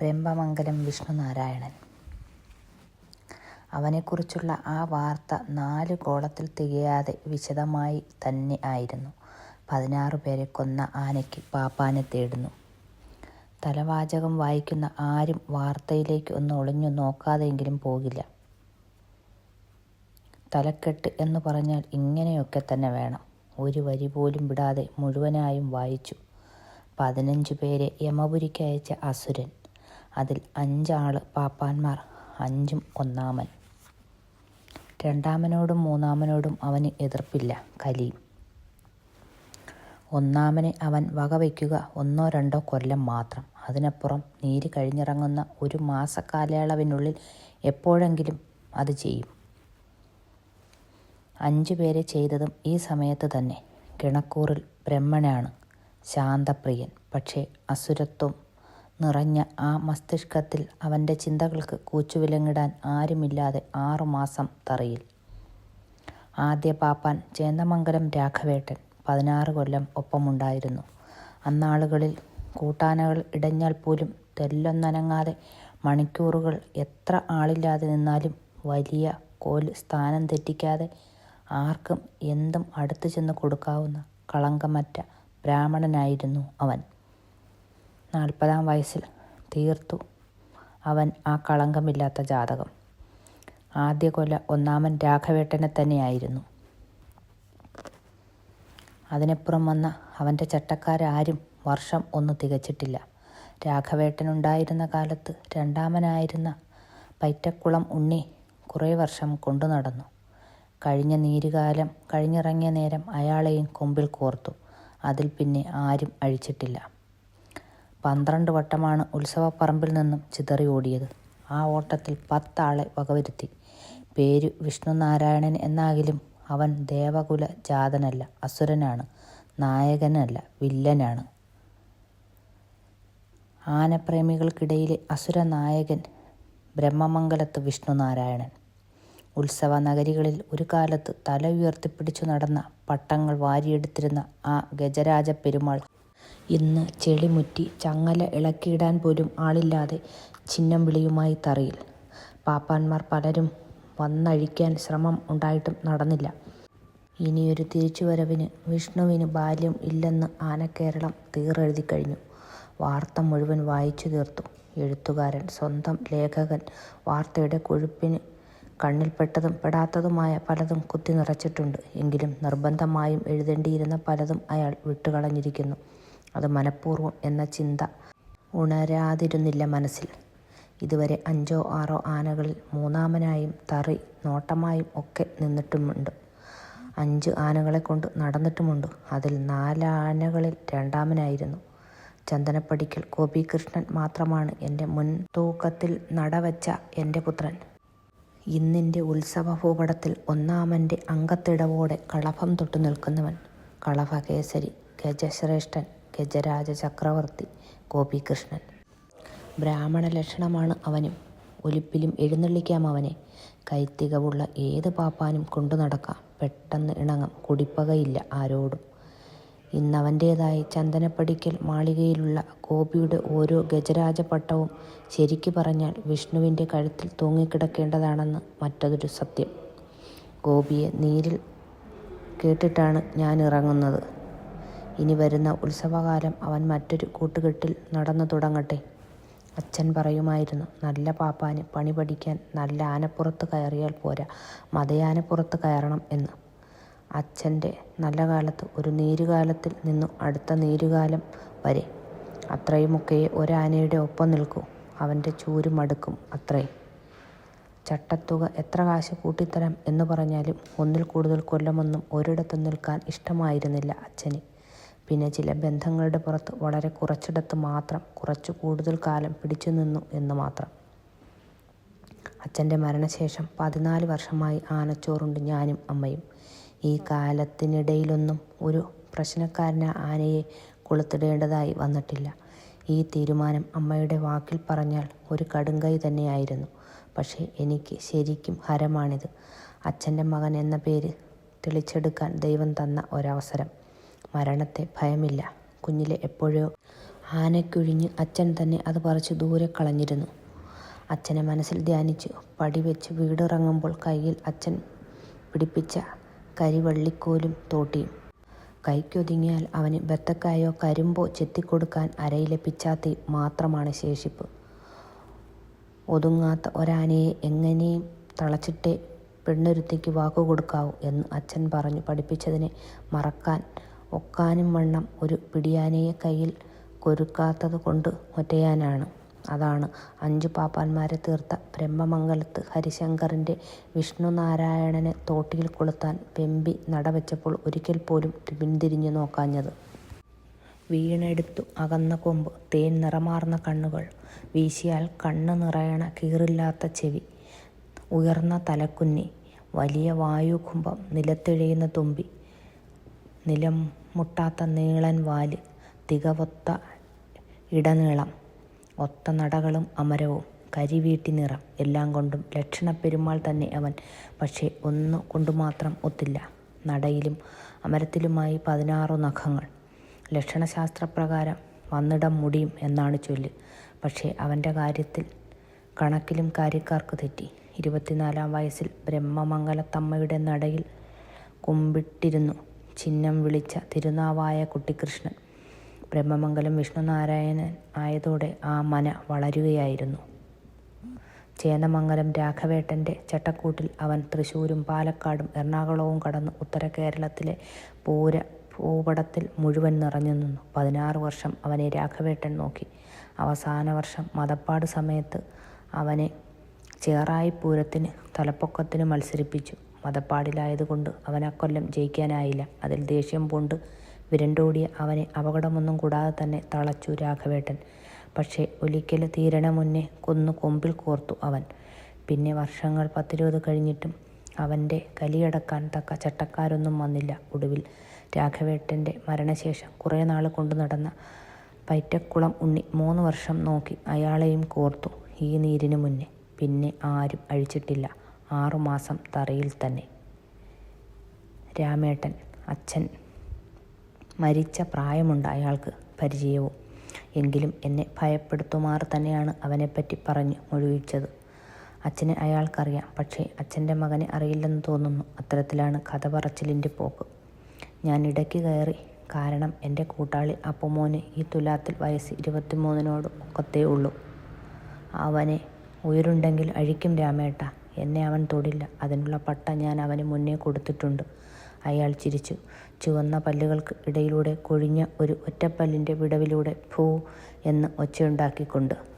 ബ്രഹ്മമംഗലം വിഷ്ണുനാരായണൻ അവനെക്കുറിച്ചുള്ള ആ വാർത്ത നാല് കോളത്തിൽ തികയാതെ വിശദമായി തന്നെ ആയിരുന്നു. പതിനാറ് പേരെ കൊന്ന ആനയ്ക്ക് പാപ്പാനെ തേടുന്നു. തലവാചകം വായിക്കുന്ന ആരും വാർത്തയിലേക്ക് ഒന്ന് ഒളിഞ്ഞു നോക്കാതെയെങ്കിലും പോകില്ല. തലക്കെട്ട് എന്ന് പറഞ്ഞാൽ ഇങ്ങനെയൊക്കെ തന്നെ വേണം. ഒരു വരി പോലും വിടാതെ മുഴുവനായും വായിച്ചു. പതിനഞ്ച് പേരെ യമപുരിക്കയച്ച അസുരൻ. അതിൽ അഞ്ചാൾ പാപ്പാന്മാർ. അഞ്ചും ഒന്നാമൻ. രണ്ടാമനോടും മൂന്നാമനോടും അവന് എതിർപ്പില്ല. കലി ഒന്നാമനെ അവൻ വകവയ്ക്കുക ഒന്നോ രണ്ടോ കൊല്ലം മാത്രം. അതിനപ്പുറം നീര് കഴിഞ്ഞിറങ്ങുന്ന ഒരു മാസക്കാലയളവിനുള്ളിൽ എപ്പോഴെങ്കിലും അത് ചെയ്യും. അഞ്ചു പേരെ ചെയ്തതും ഈ സമയത്ത് തന്നെ. കിണക്കൂറിൽ ബ്രഹ്മനാണ് ശാന്തപ്രിയൻ. പക്ഷേ അസുരത്വം നിറഞ്ഞ ആ മസ്തിഷ്കത്തിൽ അവന്റെ ചിന്തകൾക്ക് കൂച്ചുവിലങ്ങിടാൻ ആരുമില്ലാതെ ആറുമാസം തറയിൽ ആദ്യ പാപ്പാൻ ചേന്ദമംഗലം രാഘവേട്ടൻ പതിനാറ് കൊല്ലം ഒപ്പമുണ്ടായിരുന്നു. അന്നാളുകളിൽ കൂട്ടാനകൾ ഇടഞ്ഞാൽ പോലും തെല്ലൊന്നനങ്ങാതെ മണിക്കൂറുകൾ എത്ര ആളില്ലാതെ നിന്നാലും വലിയ കോൽ സ്ഥാനം തെറ്റിക്കാതെ ആർക്കും എന്തും അടുത്തു ചെന്ന് കൊടുക്കാവുന്ന കളങ്കമറ്റ ബ്രാഹ്മണനായിരുന്നു അവൻ. നാൽപ്പതാം വയസ്സിൽ തീർത്തു അവൻ ആ കളങ്കമില്ലാത്ത ജാതകം. ആദ്യ കൊല ഒന്നാമൻ രാഘവേട്ടനെ തന്നെയായിരുന്നു. അതിനപ്പുറം വന്ന അവന്റെ ചട്ടക്കാരാരും വർഷം ഒന്നും തികച്ചിട്ടില്ല. രാഘവേട്ടനുണ്ടായിരുന്ന കാലത്ത് രണ്ടാമനായിരുന്ന പൈറ്റക്കുളം ഉണ്ണി കുറേ വർഷം കൊണ്ടു നടന്നു കഴിഞ്ഞ നീരുകാലം കഴിഞ്ഞിറങ്ങിയ നേരം അയാളെയും കൊമ്പിൽ കോർത്തു. അതിൽ പിന്നെ ആരും അഴിച്ചിട്ടില്ല. പന്ത്രണ്ട് വട്ടമാണ് ഉത്സവപ്പറമ്പിൽ നിന്നും ചിതറി ഓടിയത്. ആ ഓട്ടത്തിൽ പത്താളെ വകവരുത്തി. പേരു വിഷ്ണുനാരായണൻ എന്നാകിലും അവൻ ദേവകുല ജാതനല്ല. അസുരനാണ്. നായകനല്ല. വില്ലനാണ്. ആനപ്രേമികൾക്കിടയിലെ അസുരനായകൻ ബ്രഹ്മമംഗലത്ത് വിഷ്ണുനാരായണൻ. ഉത്സവ നഗരികളിൽ ഒരു കാലത്ത് തല ഉയർത്തിപ്പിടിച്ചു നടന്ന പട്ടങ്ങൾ വാരിയെടുത്തിരുന്ന ആ ഗജരാജപ്പെരുമാൾ ഇന്ന് ചെളിമുറ്റി ചങ്ങല ഇളക്കിയിടാൻ പോലും ആളില്ലാതെ ഛിന്നംവിളിയുമായി തറിയിൽ. പാപ്പാന്മാർ പലരും വന്നഴിക്കാൻ ശ്രമം ഉണ്ടായിട്ടും നടന്നില്ല. ഇനിയൊരു തിരിച്ചുവരവിന് വിഷ്ണുവിന് ബാല്യം ഇല്ലെന്ന് ആനക്കേരളം തീറെഴുതിക്കഴിഞ്ഞു. വാർത്ത മുഴുവൻ വായിച്ചു തീർത്തു എഴുത്തുകാരൻ. സ്വന്തം ലേഖകൻ വാർത്തയുടെ കൊഴുപ്പിന് കണ്ണിൽപ്പെട്ടതും പെടാത്തതുമായ പലതും കുത്തിനിറച്ചിട്ടുണ്ട്. എങ്കിലും നിർബന്ധമായും എഴുതേണ്ടിയിരുന്ന പലതും അയാൾ വിട്ടുകളഞ്ഞിരിക്കുന്നു. അത് മനഃപൂർവം എന്ന ചിന്ത ഉണരാതിരുന്നില്ല മനസ്സിൽ. ഇതുവരെ അഞ്ചോ ആറോ ആനകളിൽ മൂന്നാമനായും തറി നോട്ടമായും ഒക്കെ നിന്നിട്ടുമുണ്ട്. അഞ്ച് ആനകളെ കൊണ്ട് നടന്നിട്ടുമുണ്ട്. അതിൽ നാലാനകളിൽ രണ്ടാമനായിരുന്നു. ചന്ദനപ്പടിക്കൽ ഗോപികൃഷ്ണൻ മാത്രമാണ് എന്റെ മുൻതൂക്കത്തിൽ നടവച്ച എന്റെ പുത്രൻ. ഇന്നിന്റെ ഉത്സവ ഭൂപടത്തിൽ ഒന്നാമന്റെ അംഗത്തിടവോടെ കളഭം തൊട്ടു നിൽക്കുന്നവൻ. കളഭകേസരി ഗജശ്രേഷ്ഠൻ ഗജരാജചക്രവർത്തി ഗോപികൃഷ്ണൻ. ബ്രാഹ്മണ ലക്ഷണമാണ് അവനും. ഒലിപ്പിലും എഴുന്നള്ളിക്കാം അവനെ. കൈത്തികവുള്ള ഏത് പാപ്പാനും കൊണ്ടുനടക്കാം. പെട്ടെന്ന് ഇണങ്ങും. കുടിപ്പകയില്ല ആരോടും. ഇന്നവന്റേതായി ചന്ദനപ്പടിക്കൽ മാളികയിലുള്ള ഗോപിയുടെ ഓരോ ഗജരാജപട്ടവും ശരിക്ക് പറഞ്ഞാൽ വിഷ്ണുവിന്റെ കഴുത്തിൽ തൂങ്ങിക്കിടക്കേണ്ടതാണെന്ന് മറ്റതൊരു സത്യം. ഗോപിയെ നീരിൽ കേട്ടിട്ടാണ് ഞാനിറങ്ങുന്നത്. ഇനി വരുന്ന ഉത്സവകാലം അവൻ മറ്റൊരു കൂട്ടുകെട്ടിൽ നടന്നു തുടങ്ങട്ടെ. അച്ഛൻ പറയുമായിരുന്നു നല്ല പാപ്പാന് പണി പഠിക്കാൻ നല്ല ആനപ്പുറത്ത് കയറിയാൽ പോരാ മതയാനപ്പുറത്ത് കയറണം എന്ന്. അച്ഛന്റെ നല്ല കാലത്ത് ഒരു നീരുകാലത്തിൽ നിന്നും അടുത്ത നീരുകാലം വരെ. അത്രയുമൊക്കെ ഒരാനയുടെ ഒപ്പം നിൽക്കൂ. അവന്റെ ചൂര് മടുക്കും അത്രേ. ചട്ടത്തുക എത്ര കാശ് കൂട്ടിത്തരാം എന്ന് പറഞ്ഞാലും ഒന്നിൽ കൂടുതൽ കൊല്ലമൊന്നും ഒരിടത്തും നിൽക്കാൻ ഇഷ്ടമായിരുന്നില്ല അച്ഛന്. പിന്നെ ചില ബന്ധങ്ങളുടെ പുറത്ത് വളരെ കുറച്ചിടത്ത് മാത്രം കുറച്ചു കൂടുതൽ കാലം പിടിച്ചു നിന്നു എന്ന് മാത്രം. അച്ഛന്റെ മരണശേഷം പതിനാല് വർഷമായി ആനച്ചോറുണ്ട് ഞാനും അമ്മയും. ഈ കാലത്തിനിടയിലൊന്നും ഒരു പ്രശ്നക്കാരന് ആനയെ കൊളുത്തിടേണ്ടതായി വന്നിട്ടില്ല. ഈ തീരുമാനം അമ്മയുടെ വാക്കിൽ പറഞ്ഞാൽ ഒരു കടുങ്കൈ തന്നെയായിരുന്നു. പക്ഷേ എനിക്ക് ശരിക്കും ഹരമാണിത്. അച്ഛന്റെ മകൻ എന്ന പേര് തെളിച്ചെടുക്കാൻ ദൈവം തന്ന ഒരവസരം. മരണത്തെ ഭയമില്ല. കുഞ്ഞിലെ എപ്പോഴോ ആനക്കൊഴിഞ്ഞ് അച്ഛൻ തന്നെ അത് പറിച്ച് ദൂരെ കളഞ്ഞിരുന്നു. അച്ഛനെ മനസ്സിൽ ധ്യാനിച്ചു. പടി വെച്ച് വീടിറങ്ങുമ്പോൾ കയ്യിൽ അച്ഛൻ പിടിപ്പിച്ച കരിവള്ളിക്കോലും തോട്ടിയും. കൈക്കൊതുങ്ങിയാൽ അവന് ബത്തക്കായോ കരിമ്പോ ചെത്തിക്കൊടുക്കാൻ അരയിലെ പിച്ചാത്തി മാത്രമാണ് ശേഷിപ്പ്. ഒതുങ്ങാത്ത ഒരാനയെ എങ്ങനെയും തളച്ചിട്ടേ പെണ്ണൊരുത്തിക്ക് വാക്കുകൊടുക്കാവൂ എന്ന് അച്ഛൻ പറഞ്ഞു പഠിപ്പിച്ചതിനെ മറക്കാൻ ഒക്കാനും വണ്ണം ഒരു പിടിയാനയെ കയ്യിൽ കൊരുക്കാത്തത് കൊണ്ട് ഒറ്റയാനാണ്. അതാണ് അഞ്ചു പാപ്പാന്മാരെ തീർത്ത ബ്രഹ്മമംഗലത്ത് ഹരിശങ്കറിന്റെ വിഷ്ണുനാരായണനെ തോട്ടിയിൽ കൊളുത്താൻ പെമ്പി നടവെച്ചപ്പോൾ ഒരിക്കൽ പോലും പിന്തിരിഞ്ഞു നോക്കാഞ്ഞത്. വീണെടുത്തു അകന്ന കൊമ്പ്, തേൻ നിറമാർന്ന കണ്ണുകൾ, വീശിയാൽ കണ്ണ് നിറയണ കീറില്ലാത്ത ചെവി, ഉയർന്ന തലക്കുന്നി, വലിയ വായുകുംഭം, നിലത്തിഴയുന്ന തുമ്പി, നിലം മുട്ടാത്ത നീളൻ വാൽ, തികവൊത്ത ഇടനീളം, ഒത്ത നടകളും അമരവും, കരിവീട്ടി നിറം, എല്ലാം കൊണ്ടും ലക്ഷണപ്പെരുമാൾ തന്നെ അവൻ. പക്ഷേ ഒന്നു കൊണ്ടുമാത്രം ഒത്തില്ല. നടയിലും അമരത്തിലുമായി പതിനാറു നഖങ്ങൾ. ലക്ഷണശാസ്ത്രപ്രകാരം വന്നിടം മുടിയും എന്നാണ് ചൊല്ല്. പക്ഷേ അവന്റെ കാര്യത്തിൽ കണക്കിലും കാര്യക്കാർക്ക് തെറ്റി. ഇരുപത്തിനാലാം വയസ്സിൽ ബ്രഹ്മമംഗലത്തമ്മയുടെ നടയിൽ കുമ്പിട്ടിരുന്നു ചിഹ്നം വിളിച്ച തിരുനാവായ കുട്ടിക്കൃഷ്ണൻ. ബ്രഹ്മമംഗലം വിഷ്ണുനാരായണൻ ആയതോടെ ആ മന വളരുകയായിരുന്നു. ചേന്നമംഗലം രാഘവേട്ടന്റെ ചട്ടക്കൂട്ടിൽ അവൻ തൃശ്ശൂരും പാലക്കാടും എറണാകുളവും കടന്ന് ഉത്തര കേരളത്തിലെ പൂര ഭൂപടത്തിൽ മുഴുവൻ നിറഞ്ഞു നിന്നു പതിനാറ് വർഷം അവനെ രാഘവേട്ടൻ നോക്കി. അവസാന വർഷം മതപ്പാട് സമയത്ത് അവനെ ചേറായിപ്പൂരത്തിന് തലപ്പൊക്കത്തിന് മത്സരിപ്പിച്ചു. മദപ്പാടിലായതുകൊണ്ട് അവനക്കൊല്ലം ജയിക്കാനായില്ല. അതിൽ ദേഷ്യം പൂണ്ട് വിരണ്ടോടിയ അവനെ അപകടമൊന്നും കൂടാതെ തന്നെ തളച്ചു രാഘവേട്ടൻ. പക്ഷേ ഒലിക്കൽ തീരണ മുന്നേ കൊന്നു കൊമ്പിൽ കോർത്തു അവൻ. പിന്നെ വർഷങ്ങൾ പത്തിരുപത് കഴിഞ്ഞിട്ടും അവന്റെ കലിയടക്കാൻ തക്ക ചട്ടക്കാരൊന്നും വന്നില്ല. ഒടുവിൽ രാഘവേട്ടന്റെ മരണശേഷം കുറേ നാൾ കൊണ്ടു നടന്ന പൈറ്റക്കുളം ഉണ്ണി മൂന്ന് വർഷം നോക്കി അയാളെയും കോർത്തു ഈ നീരിനു മുന്നേ. പിന്നെ ആരും അഴിച്ചിട്ടില്ല. ആറുമാസം തറയിൽ തന്നെ. രാമേട്ടൻ അച്ഛൻ മരിച്ച പ്രായമുണ്ട് അയാൾക്ക് പരിചയവും. എങ്കിലും എന്നെ ഭയപ്പെടുത്തുമാർ തന്നെയാണ് അവനെപ്പറ്റി പറഞ്ഞ് മുഴുവിച്ചത് അച്ഛനെ അയാൾക്കറിയാം. പക്ഷേ അച്ഛന്റെ മകനെ അറിയില്ലെന്ന് തോന്നുന്നു. അത്തരത്തിലാണ് കഥ പറച്ചിലിന്റെ പോക്ക്. ഞാൻ ഇടയ്ക്ക് കയറി. കാരണം എന്റെ കൂട്ടാളി അപ്പുമോന് ഈ തുലാത്തിൽ വയസ്സ് ഇരുപത്തിമൂന്നിനോട് ഒക്കത്തേ ഉള്ളൂ. അവനെ ഉയരുണ്ടെങ്കിൽ അഴിക്കും രാമേട്ടാ. എന്നെ അവൻ തൊടില്ല. അതിനുള്ള പട്ട ഞാൻ അവന് മുന്നേ കൊടുത്തിട്ടുണ്ട്. അയാൾ ചിരിച്ചു. ചുവന്ന പല്ലുകൾക്ക് ഇടയിലൂടെ കൊഴിഞ്ഞ ഒരു ഒറ്റപ്പല്ലിന്റെ വിടവിലൂടെ ഭൂ എന്ന് ഒച്ചയുണ്ടാക്കിക്കൊണ്ട്.